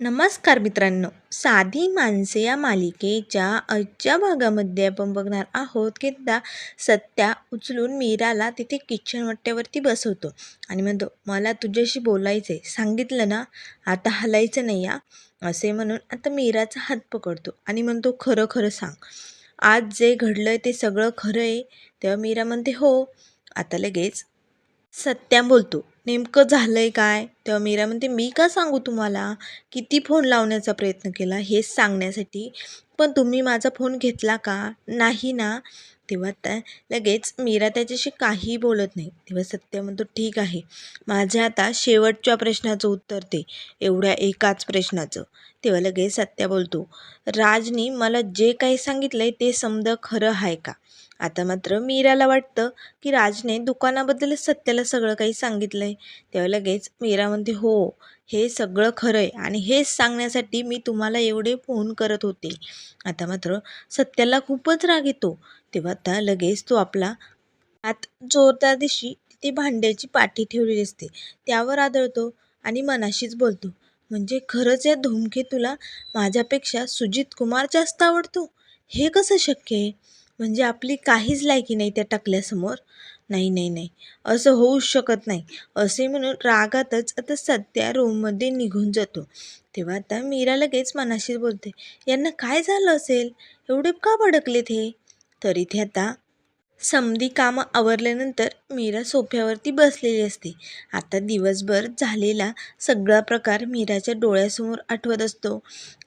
नमस्कार मित्रांनो. साधी माणसे या मालिकेच्या आजच्या भागामध्ये आपण बघणार आहोत की एकदा सत्या उचलून मीराला तिथे किचन वाट्यावरती बसवतो. आणि म्हणतो मला तुझ्याशी बोलायचं आहे सांगितलं ना? आता हलायचं नाही या असे म्हणून आता मीराचा हात पकडतो आणि म्हणतो खरं खरं सांग. आज जे घडलं आहे ते सगळं खरं आहे तेव्हा मीरा म्हणते हो. आता लगेच सत्या बोलतो नेमकं झालं आहे काय? तेव्हा मीरा म्हणते मी का सांगू तुम्हाला किती फोन लावण्याचा प्रयत्न केला हेच सांगण्यासाठी. पण तुम्ही माझा फोन घेतला का? नाही ना. तेव्हा त्या लगेच मीरा त्याच्याशी काहीही बोलत नाही. तेव्हा सत्य म्हणतो ठीक आहे. माझ्या आता शेवटच्या प्रश्नाचं उत्तर दे. एवढ्या एकाच प्रश्नाचं. तेव्हा लगेच सत्या बोलतो राजनी मला जे काही सांगितलं आहे ते समजा खरं आहे का? आता मात्र मीराला वाटतं की राजने दुकानाबद्दल सत्याला सगळं काही सांगितलं आहे तेव्हा लगेच मीरा म्हणते हो हे सगळं खरं आहे आणि हेच सांगण्यासाठी मी तुम्हाला एवढे फोन करत होते. आता मात्र सत्याला खूपच राग येतो तेव्हा आता लगेच तो आपला हात जोरदार दिवशी तिथे भांड्याची पाठी ठेवलेली असते. त्यावर आदळतो आणि मनाशीच बोलतो म्हणजे खरंच या धूमकेतूला माझ्यापेक्षा सुजित कुमार जास्त आवडतो? हे कसं शक्य आहे? म्हणजे आपली काहीच लायकी नाही त्या टकल्यासमोर? नाही नाही नाही असं होऊच शकत नाही. असे म्हणून रागातच आता सध्या रूममध्ये निघून जातो. तेव्हा आता मीरा लगेच मनाशी बोलते यांना काय झालं असेल? एवढे का भडकलेत हे? तर इथे आता समधी कामं आवरल्यानंतर मीरा सोफ्यावरती बसलेली असते. आता दिवसभर झालेला सगळा प्रकार मीराच्या डोळ्यासमोर आठवत असतो.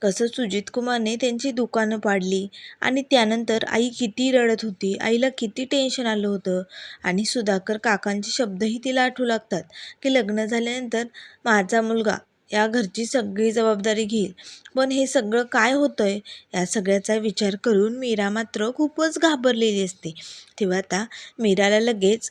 कसं सुजित कुमारने त्यांची दुकानं पाडली आणि त्यानंतर आई किती रडत होती आईला किती टेन्शन आलं होतं आणि सुधाकर काकांचे शब्दही तिला आठवू लागतात की लग्न झाल्यानंतर माझा मुलगा या घरची सगळी जबाबदारी घेईल. पण हे सगळं काय होतं आहे या सगळ्याचा विचार करून मीरा मात्र खूपच घाबरलेली असते. तेव्हा आता मीराला लगेच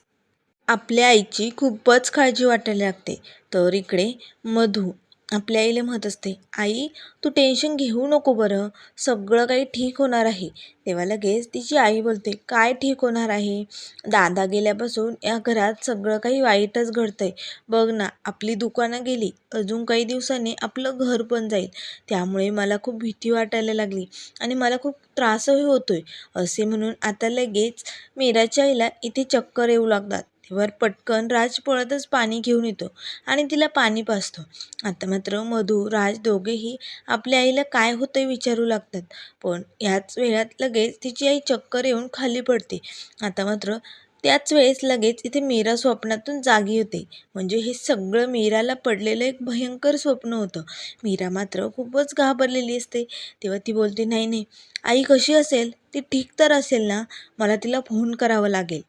आपल्या आईची खूपच काळजी वाटायला लागते. तर इकडे मधू आपल्या आईला म्हणत असते आई तू टेन्शन घेऊ नको बरं. सगळं काही ठीक होणार आहे. तेव्हा लगेच तिची आई बोलते काय ठीक होणार आहे? दादा गेल्यापासून या घरात सगळं काही वाईटच घडतं आहे बघ ना आपली दुकानं गेली अजून काही दिवसांनी आपलं घर पण जाईल. त्यामुळे मला खूप भीती वाटायला लागली आणि मला खूप त्रासही होतो आहे असे म्हणून आता लगेच मीराच्या आईला इथे चक्कर येऊ लागतात. तेव्हा पटकन राज पळतच पाणी घेऊन येतो आणि तिला पाणी पाजतो. आता मात्र मधू राज दोघेही आपल्या आईला काय होतंय विचारू लागतात. पण ह्याच वेळात लगेच तिची आई चक्कर येऊन खाली पडते. आता मात्र त्याच वेळेस लगेच इथे मीरा स्वप्नातून जागी होते. म्हणजे हे सगळं मीराला पडलेलं एक भयंकर स्वप्न होतं. मीरा मात्र खूपच घाबरलेली असते. तेव्हा ती बोलते नाही नाही आई कशी असेल? ती ठीक तर असेल ना? मला तिला फोन करावा लागेल.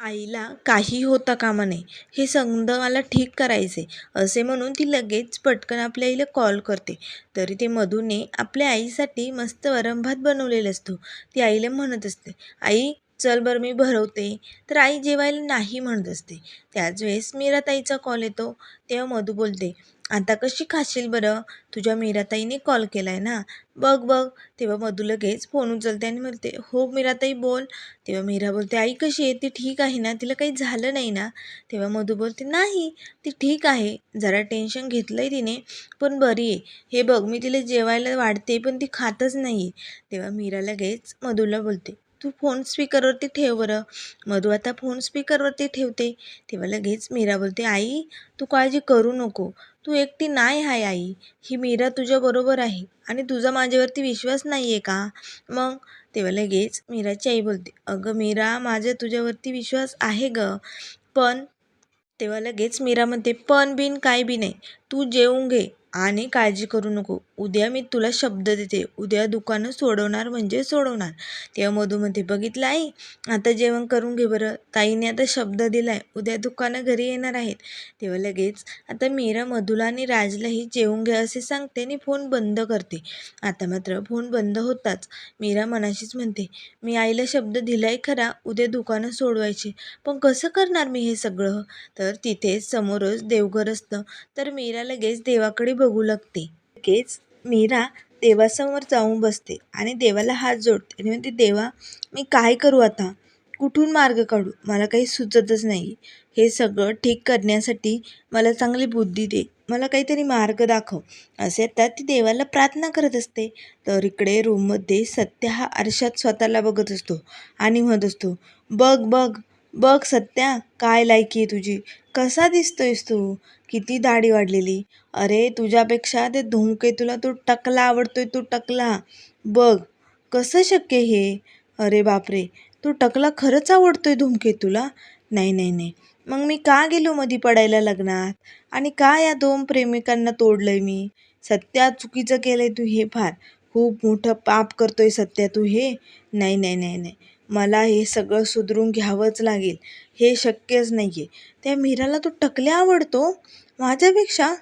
आईला काही होता कामा नये. हे समद मला ठीक करायचे असे म्हणून ती लगेच पटकन आपल्या आईला कॉल करते. तरी ते मधूने आपल्या आईसाठी मस्त वरम भात बनवलेला असतो. ती आईला म्हणत असते आई चल बरं मी भरवते. तर आई जेवायला नाही म्हणत असते. त्याच वेळेस मीराताईचा कॉल येतो. तेव्हा मधू बोलते आता कशी खाशील बरं? तुझ्या मीराताईने कॉल केला आहे ना? बघ बघ. तेव्हा मधू लगेच फोन उचलते आणि म्हणते हो मीराताई बोल. तेव्हा मीरा बोलते आई कशी आहे? ती ठीक आहे ना? तिला काही झालं नाही ना? तेव्हा मधू बोलते नाही ती ठीक आहे. जरा टेन्शन घेतलं आहे तिने पण बरी आहे. हे बघ मी तिला जेवायला वाढते पण ती खातच नाही आहे तेव्हा मीरा लगेच मधूला बोलते तू फोन स्पीकरवरती ठेव बरं. मधू आता फोन स्पीकरवरती ठेवते. तेव्हा लगेच मीरा बोलते आई तू काळजी करू नको. तू एकटी नाही आहे आई. ही मीरा तुझ्याबरोबर आहे आणि तुझा माझ्यावरती विश्वास नाही आहे का? मग तेव्हा लगेच मीराची आई बोलते अगं मीरा माझ्या तुझ्यावरती विश्वास आहे गं. पण तेव्हा लगेच मीरा म्हणते पण बिन काय बी नाही तू जेवून घे. आणि काळजी करू नको. उद्या मी तुला शब्द देते. उद्या दुकानं सोडवणार म्हणजे सोडवणार. तेव्हा मधू म्हणते बघितलं आई आता जेवण करून घे बरं. ताईने आता शब्द दिला आहे उद्या दुकानं घरी येणार आहेत. तेव्हा लगेच आता मीरा मधूला आणि राजलाही जेवून घ्या असे सांगते आणि फोन बंद करते. आता मात्र फोन बंद होताच. मीरा मनाशीच म्हणते मी आईला शब्द दिलाय खरा. उद्या दुकानं सोडवायची. पण कसं करणार मी हे सगळं? तर तिथेच समोरच देवघर असतं. तर मीरा लगेच देवाकडे बघ बघू लागते. लगेच मीरा देवासमोर जाऊन बसते आणि देवाला हात जोडते. आणि म्हणते देवा मी काय करू आता? कुठून मार्ग काढू? मला काही सुचतच नाही. हे सगळं ठीक करण्यासाठी मला चांगली बुद्धी दे. मला काहीतरी मार्ग दाखव. असे त्यात ती देवाला प्रार्थना करत असते. तर इकडे रूममध्ये सत्य हा आरशात स्वतःला बघत असतो आणि म्हणत असतो बघ बघ बघ सत्या काय लायकी आहे तुझी? कसा दिसतोयस तू? किती दाढी वाढलेली. अरे तुझ्यापेक्षा ते धूमकेतूला तो टकला आवडतोय तो टकला. बघ कसं शक्य हे? अरे बापरे तो टकला खरंच आवडतोय धूमकेतूला नाही नाही नाही. मग मी का गेलो मधी पडायला लग्नात? आणि का या दोन प्रेमिकांना तोडलंय मी? सत्या चुकीचं केलंय तू हे फार. खूप मोठं पाप करतोय सत्या तू हे? नाही नाही नाही नाही. मला हे सगळं सुधरून घ्यावंच लागेल. हे शक्यच नाही आहे त्या मीराला तो टकल्या आवडतो. माझ्यापेक्षा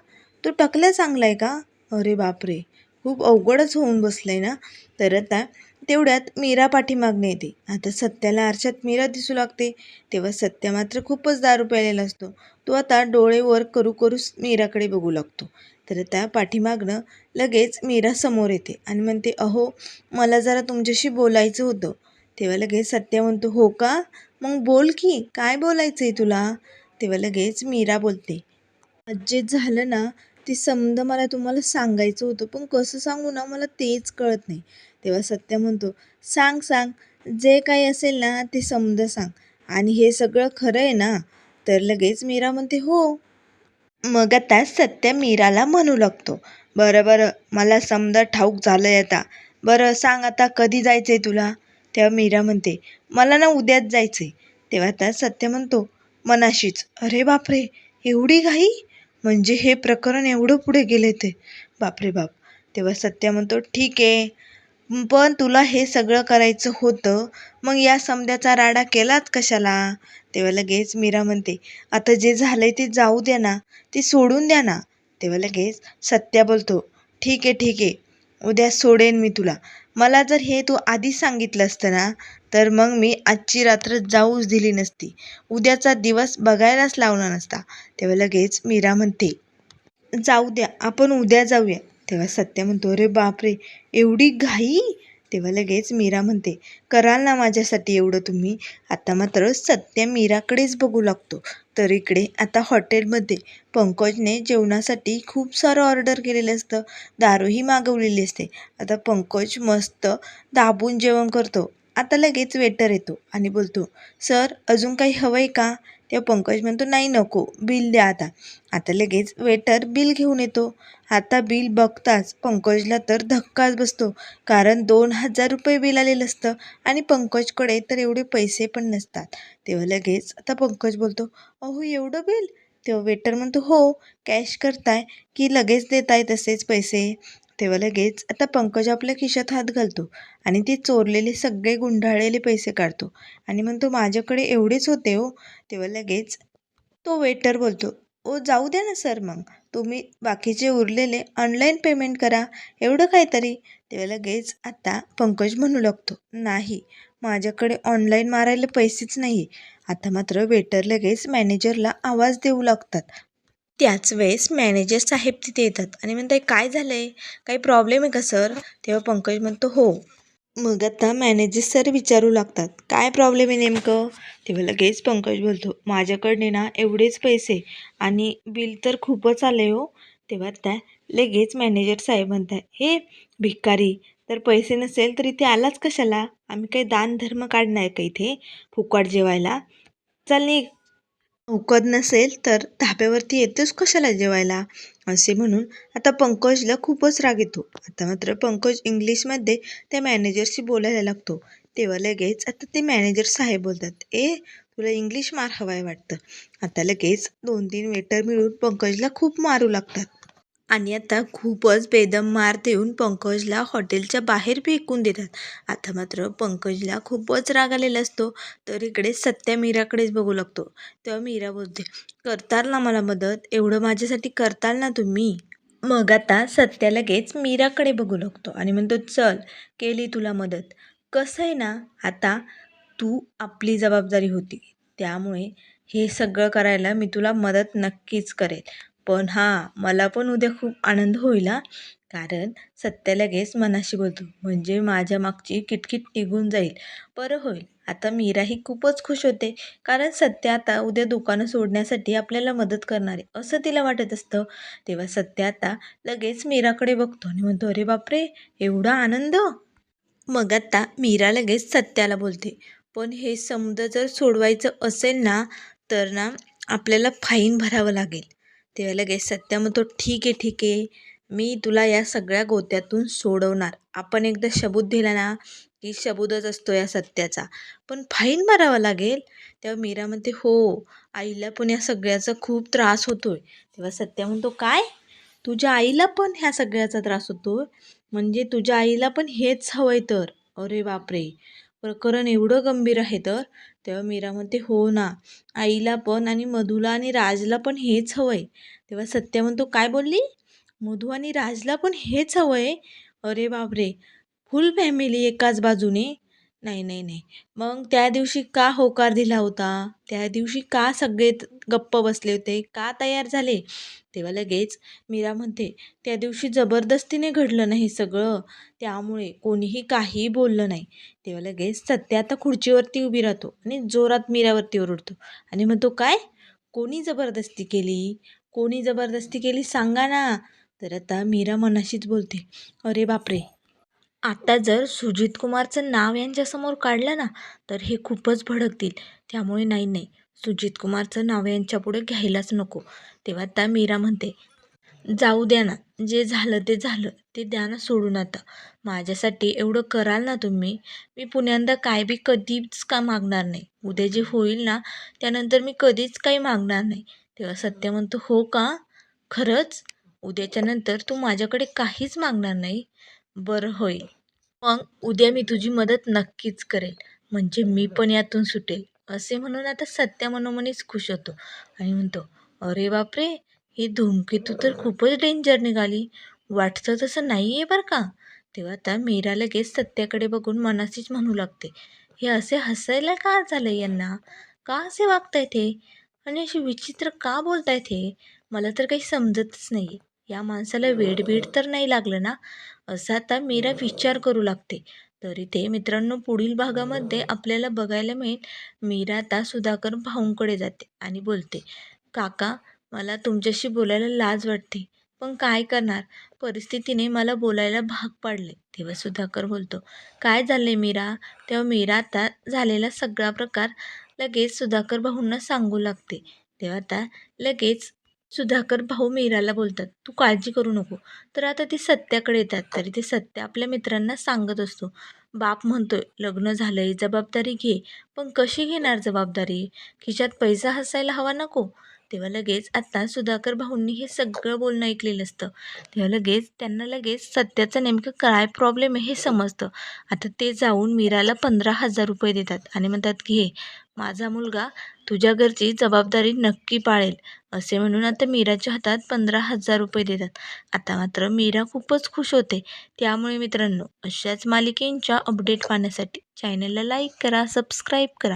तो टकल्या चांगला आहे का? अरे बापरे! खूप अवघडच होऊन बसलं आहे ना? तर आता तेवढ्यात मीरा पाठीमागणे येते. आता सत्याला आरशात मीरा दिसू लागते. तेव्हा सत्या मात्र खूपच दारू प्यायलेला असतो. तो आता डोळे वर करू करू मीराकडे बघू लागतो. तर त्या पाठीमागणं लगेच मीरा समोर येते आणि म्हणते अहो मला जरा तुमच्याशी बोलायचं होतं. तेव्हा लगेच सत्या म्हणतो हो का? मग बोल की काय बोलायचं आहे तुला तेव्हा लगेच मीरा बोलते जे झालं ना ते समजा मला तुम्हाला सांगायचं होतं पण कसं सांगू ना मला तेच कळत नाही. तेव्हा सत्या म्हणतो सांग सांग जे काही असेल ना ते समजा सांग. आणि हे सगळं खरं आहे ना? तर लगेच मीरा म्हणते हो. मग आता सत्या मीराला म्हणू लागतो बरं बरं मला समजा ठाऊक झालं आहे आता. बरं सांग आता कधी जायचं आहे तुला? तेव्हा मीरा म्हणते मला ना उद्याच जायचं आहे तेव्हा त्यात सत्य म्हणतो मनाशीच. अरे बापरे एवढी घाई? म्हणजे हे प्रकरण एवढं पुढे गेले ते. बापरे बाप. तेव्हा सत्या म्हणतो ठीक आहे. पण तुला हे सगळं करायचं होतं. मग या समद्याचा राडा केलाच कशाला? तेव्हा लगेच मीरा म्हणते आता जे झालंय ते जाऊ द्या ना. ते सोडून द्या ना. तेव्हा लगेच सत्या बोलतो ठीक आहे ठीक आहे. उद्या सोडेन मी तुला. मला जर हे तू आधीच सांगितलं असतं ना तर मग मी आजची रात्र जाऊच दिली नसती. उद्याचा दिवस बघायलाच लावला नसता. तेव्हा लगेच मीरा म्हणते जाऊ द्या आपण उद्या जाऊया. तेव्हा सत्या म्हणतो अरे बापरे एवढी घाई? तेव्हा लगेच मीरा म्हणते कराल ना माझ्यासाठी एवढं तुम्ही. आता मात्र सत्या मीराकडेच बघू लागतो. तर इकडे आता हॉटेलमध्ये पंकजने जेवणासाठी खूप सारं ऑर्डर केलेलं असतं. दारूही मागवलेली असते. आता पंकज मस्त दाबून जेवण करतो. आता लगेच वेटर येतो आणि बोलतो सर अजून काही हवं आहे का? तेव्हा पंकज म्हणतो नाही नको बिल द्या आता. आता लगेच वेटर बिल घेऊन येतो. आता बिल बघताच पंकजला तर धक्काच बसतो कारण दोन हजार रुपये बिल आलेलं असतं आणि पंकजकडे तर एवढे पैसे पण नसतात. तेव्हा लगेच आता पंकज बोलतो अहो एवढं बिल? तेव्हा वेटर म्हणतो हो कॅश करताय की लगेच देताय तसेच पैसे. तेव्हा लगेच आता पंकज आपल्या खिशात हात घालतो आणि ते चोरलेले सगळे गुंडाळलेले पैसे काढतो. आणि म्हणतो माझ्याकडे एवढेच होते हो. तेव्हा लगेच तो वेटर बोलतो ओ जाऊ द्या ना सर मग. तुम्ही बाकीचे उरलेले ऑनलाईन पेमेंट करा. एवढं काहीतरी. तेव्हा लगेच आता पंकज म्हणू लागतो नाही माझ्याकडे ऑनलाईन मारायला पैसेच नाही. आता मात्र वेटर लगेच मॅनेजरला आवाज देऊ लागतात. त्याच वेळेस मॅनेजर साहेब तिथे येतात. आणि म्हणतात काय झालं आहे काही प्रॉब्लेम आहे का सर तेव्हा पंकज म्हणतो हो. मग आता मॅनेजर सर विचारू लागतात काय प्रॉब्लेम आहे नेमकं? तेव्हा लगेच पंकज बोलतो माझ्याकडे ना एवढेच पैसे आणि बिल तर खूपच आले हो. तेव्हा त्या लगेच मॅनेजर साहेब म्हणतात हे भिकारी तर पैसे नसेल तर इथे आलाच कशाला? आम्ही काही दान धर्म काढणार का इथे? फुकट जेवायला? चल निघ. उकद नसेल तर धाब्यावरती येतोच कशाला जेवायला? असे म्हणून आता पंकजला खूपच राग येतो. आता मात्र पंकज इंग्लिशमध्ये त्या मॅनेजरशी बोलायला लागतो. तेव्हा लगेच आता ते मॅनेजर साहेब बोलतात ए तुला इंग्लिश मार हवाय वाटतं. आता लगेच दोन तीन वेटर मिळून पंकजला खूप मारू लागतात. आणि आता खूपच बेदम मार देऊन पंकजला हॉटेलच्या बाहेर फेकून देतात. आता मात्र पंकजला खूपच राग आलेला असतो. तर इकडे सत्या मीराकडेच बघू लागतो. तेव्हा मीरा बोलते करताल ना मला मदत? एवढं माझ्यासाठी करताल ना तुम्ही? मग आता सत्या लगेच मीराकडे बघू लागतो आणि म्हणतो चल केली तुला मदत. कसं आहे ना आता तू आपली जबाबदारी होती. त्यामुळे हे सगळं करायला मी तुला मदत नक्कीच करेल. पण हां मला पण उद्या खूप आनंद होईल हा. कारण सत्या लगेच मनाशी बोलतो. म्हणजे माझ्या मागची किटकिट निघून जाईल. बरं होईल. आता मीराही खूपच खुश होते. कारण सत्य आता उद्या दुकानं सोडण्यासाठी आपल्याला मदत करणार आहे असं तिला वाटत असतं. तेव्हा सत्य आता लगेच मीराकडे बघतो आणि म्हणतो अरे बापरे! एवढा आनंद? मग आता मीरा लगेच सत्याला बोलते. पण हे समुद्र जर सोडवायचं असेल ना तर ना आपल्याला फाईन भरावं लागेल. तेव्हा लगेच सत्या म्हणतो ठीक आहे ठीक आहे. मी तुला या सगळ्या गोत्यातून सोडवणार. आपण एकदा शबूत दिला ना की शबूतच असतो या सत्याचा. पण फाईन भरावा लागेल. तेव्हा मीरा म्हणते हो आईला पण या सगळ्याचा खूप त्रास होतोय. तेव्हा सत्या म्हणतो काय? तुझ्या आईला पण ह्या सगळ्याचा त्रास होतो म्हणजे तुझ्या आईला पण हेच हवंय तर. अरे बापरे! प्रकरण एवढं गंभीर आहे तर? तेव्हा मीरा म्हणते हो ना. आईला पण आणि मधूला आणि राजला पण हेच हवं आहे तेव्हा सत्या म्हणतो काय बोलली? मधू आणि राजला पण हेच हवं आहे अरे बापरे. फुल फॅमिली एकाच बाजूने. नाही नाही नाही. मग त्या दिवशी का होकार दिला होता? त्या दिवशी का सगळे गप्प बसले होते? का तयार झाले? तेव्हा लगेच मीरा म्हणते त्या दिवशी जबरदस्तीने घडलं नाही सगळं. त्यामुळे कोणीही काहीही बोललं नाही. तेव्हा लगेच सत्या आता खुर्चीवरती उभी राहतो आणि जोरात मीरावरती ओरडतो आणि म्हणतो काय? कोणी जबरदस्ती केली? कोणी जबरदस्ती केली? सांगा ना. तर आता मीरा मनाशीच बोलते अरे बापरे! आता जर सुजित कुमारचं नाव यांच्यासमोर काढलं ना तर हे खूपच भडकतील. त्यामुळे नाही नाही. सुजित कुमारचं नाव यांच्यापुढे घ्यायलाच नको. तेव्हा त्या मीरा म्हणते जाऊ द्या ना. जे झालं ते झालं. ते द्या ना सोडून आता. माझ्यासाठी एवढं कराल ना तुम्ही मी पुण्यांदा काय बी कधीच का मागणार नाही. उद्या जे होईल ना त्यानंतर मी कधीच काही मागणार नाही. तेव्हा सत्य म्हणतो हो का? खरंच? उद्याच्या नंतर तू माझ्याकडे काहीच मागणार नाही? बरं होईल. मग उद्या मी तुझी मदत नक्कीच करेल. म्हणजे मी पण यातून सुटेल. असे म्हणून आता सत्या मनोमनीच खुश होतो. आणि म्हणतो अरे बापरे! ही धूमकेतू तर खूपच डेंजर निघाली. वाटतं तसं नाही आहे बरं का? तेव्हा आता मीरा लगेच सत्याकडे बघून मनाशीच म्हणू लागते हे असे हसायला का झालं यांना? का असे वागतायत हे आणि अशी विचित्र का बोलतायत हे मला तर काही समजतच नाही या माणसाला वेडबीड तर नाही लागलं ना? असा आता मीरा विचार करू लागते. तर इथे मित्रांनो पुढील भागामध्ये आपल्याला बघायला मिळेल. मीरा आता सुधाकर भाऊंकडे जाते आणि बोलते काका मला तुमच्याशी बोलायला लाज वाटते पण काय करणार? परिस्थितीने मला बोलायला भाग पाडले. तेव्हा सुधाकर बोलतो काय झालं मीरा? तेव्हा मीरा आता झालेला सगळा प्रकार लगेच सुधाकर भाऊंना सांगू लागते. तेव्हा आता लगेच सुधाकर भाऊ मीराला बोलतात तू काळजी करू नको. तर आता ते सत्याकडे येतात तरी ते सत्य आपल्या मित्रांना सांगत असतो. बाप म्हणतोय लग्न झालंय जबाबदारी घे पण कशी घेणार जबाबदारी? खिशात पैसा हसायला हवा नको. तेव्हा लगेच आता सुधाकर भाऊंनी हे सगळं बोलणं ऐकलेलं असतं. तेव्हा लगेच त्यांना लगेच सत्याचं नेमकं काय प्रॉब्लेम आहे हे समजतं. आता ते जाऊन मीराला पंधरा हजार रुपये देतात आणि म्हणतात घे माझा मुलगा तुझ्या घरची जबाबदारी नक्की पाळेल. असे म्हणून आता मीराच्या हातात पंधरा हजार रुपये देतात. आता मात्र मीरा खूपच खुश होते. त्यामुळे मित्रांनो अशाच मालिकेंच्या अपडेट पाहण्यासाठी चॅनलला लाईक करा सबस्क्राईब करा.